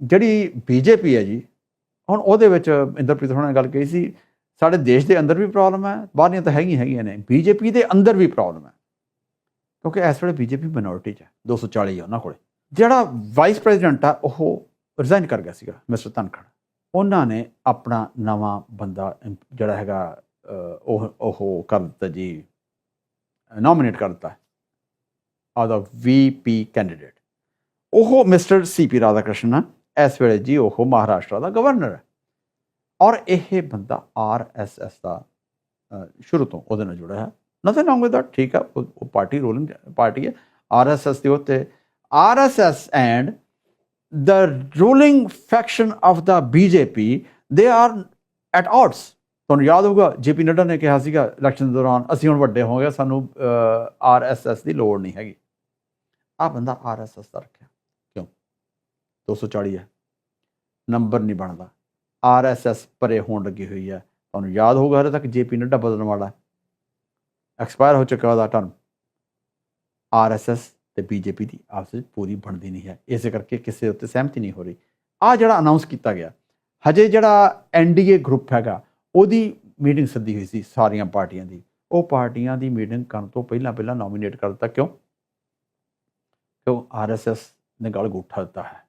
ਜਿਹੜੀ ਬੀਜੇਪੀ ਹੈ ਜੀ, ਹੁਣ ਉਹਦੇ ਵਿੱਚ ਇੰਦਰਪ੍ਰੀਤ ਹੋਣਾ ਨੇ ਗੱਲ ਕਹੀ ਸੀ, ਸਾਡੇ ਦੇਸ਼ ਦੇ ਅੰਦਰ ਵੀ ਪ੍ਰੋਬਲਮ ਹੈ ਬਾਹਰੀਆਂ ਤਾਂ ਹੈਗੀਆਂ ਹੈਗੀਆਂ ਨੇ ਬੀਜੇਪੀ ਦੇ ਅੰਦਰ ਵੀ ਪ੍ਰੋਬਲਮ ਹੈ। ਕਿਉਂਕਿ ਇਸ ਵੇਲੇ ਬੀਜੇਪੀ ਮਿਨੋਰਟੀ 'ਚ ਹੈ 240 ਆ ਉਹਨਾਂ ਕੋਲੇ। ਜਿਹੜਾ ਵਾਈਸ ਪ੍ਰੈਜ਼ੀਡੈਂਟ ਆ, ਉਹ ਰਿਜ਼ਾਈਨ ਕਰ ਗਿਆ ਸੀਗਾ ਮਿਸਟਰ ਧਨਖੜ। ਉਹਨਾਂ ਨੇ ਆਪਣਾ ਨਵਾਂ ਬੰਦਾ, ਜਿਹੜਾ ਹੈਗਾ ਉਹ ਉਹ ਕਰ ਦਿੱਤਾ ਜੀ ਨੋਮੀਨੇਟ ਕਰ ਦਿੱਤਾ ਆਦਾ ਵੀਪੀ ਕੈਂਡੀਡੇਟ ਉਹ ਮਿਸਟਰ ਸੀਪੀ ਰਾਧਾਕ੍ਰਿਸ਼ਨ ਆ ਇਸ ਵੇਲੇ ਜੀ ਉਹ ਮਹਾਰਾਸ਼ਟਰ ਦਾ ਗਵਰਨਰ ਹੈ। ਔਰ ਇਹ ਬੰਦਾ ਆਰਐਸਐਸ ਦਾ ਸ਼ੁਰੂ ਤੋਂ ਉਹਦੇ ਨਾਲ ਜੁੜਿਆ ਹੈ ਨਥਿੰਗ ਰੋਂਗ ਵਿਦ ਦੈਟ ਠੀਕ ਹੈ, ਉਹ ਉਹ ਪਾਰਟੀ ਰੂਲਿੰਗ ਪਾਰਟੀ ਹੈ। ਆਰਐਸਐਸ ਦੇ ਉੱਤੇ RSS and the ruling faction of the BJP ਦੇ ਆਰ ਐਟ odds ਤੁਹਾਨੂੰ ਯਾਦ ਹੋਊਗਾ ਜੇਪੀ ਨੱਡਾ ਨੇ ਕਿਹਾ ਸੀਗਾ ਇਲੈਕਸ਼ਨ ਦੌਰਾਨ, ਅਸੀਂ ਹੁਣ ਵੱਡੇ ਹੋ ਗਏ ਸਾਨੂੰ ਆਰਐਸਐਸ ਦੀ ਲੋੜ ਨਹੀਂ ਹੈਗੀ। ਆ ਬੰਦਾ ਆਰਐਸਐਸ ਦਾ ਰੱਖਿਆ। 240 ਹੈ। ਨੰਬਰ ਨਹੀਂ ਬਣਦਾ। ਆਰਐਸਐਸ ਪਰੇ ਹੋਣ ਲੱਗੀ ਹੋਈ ਹੈ। ਤੁਹਾਨੂੰ ਯਾਦ ਹੋਊਗਾ ਹਰੇ ਤੱਕ ਜੇਪੀ ਨੱਡਾ ਬਦਲਣ ਵਾਲਾ। ਐਕਸਪਾਇਰ ਹੋ ਚੁੱਕਾ ਉਹਦਾ ਟਰਮ। ਆਰਐਸਐਸ ਤੇ ਬੀਜੇਪੀ ਦੀ ਆਪਸ ਵਿੱਚ ਪੂਰੀ ਬਣਦੀ ਨਹੀਂ ਹੈ। ਇਸੇ ਕਰਕੇ ਕਿਸੇ ਉੱਤੇ ਸਹਿਮਤੀ ਨਹੀਂ ਹੋ ਰਹੀ। ਆ ਜਿਹੜਾ ਅਨਾਉਂਸ ਕੀਤਾ ਗਿਆ, ਹਜੇ ਜਿਹੜਾ ਐਨਡੀਏ ਗਰੁੱਪ ਹੈਗਾ, ਉਹਦੀ ਮੀਟਿੰਗ ਸੱਦੀ ਹੋਈ ਸੀ ਸਾਰੀਆਂ ਪਾਰਟੀਆਂ ਦੀ। ਉਹ ਪਾਰਟੀਆਂ ਦੀ ਮੀਟਿੰਗ ਕਰਨ ਤੋਂ ਪਹਿਲਾਂ ਪਹਿਲਾਂ ਨੋਮੀਨੇਟ ਕਰ ਦਿੱਤਾ। ਕਿਉਂ? ਕਿਉਂ? ਆਰਐਸਐਸ ਨੇ ਗਲ ਗੁੱਠਾ ਦਿੱਤਾ ਹੈ।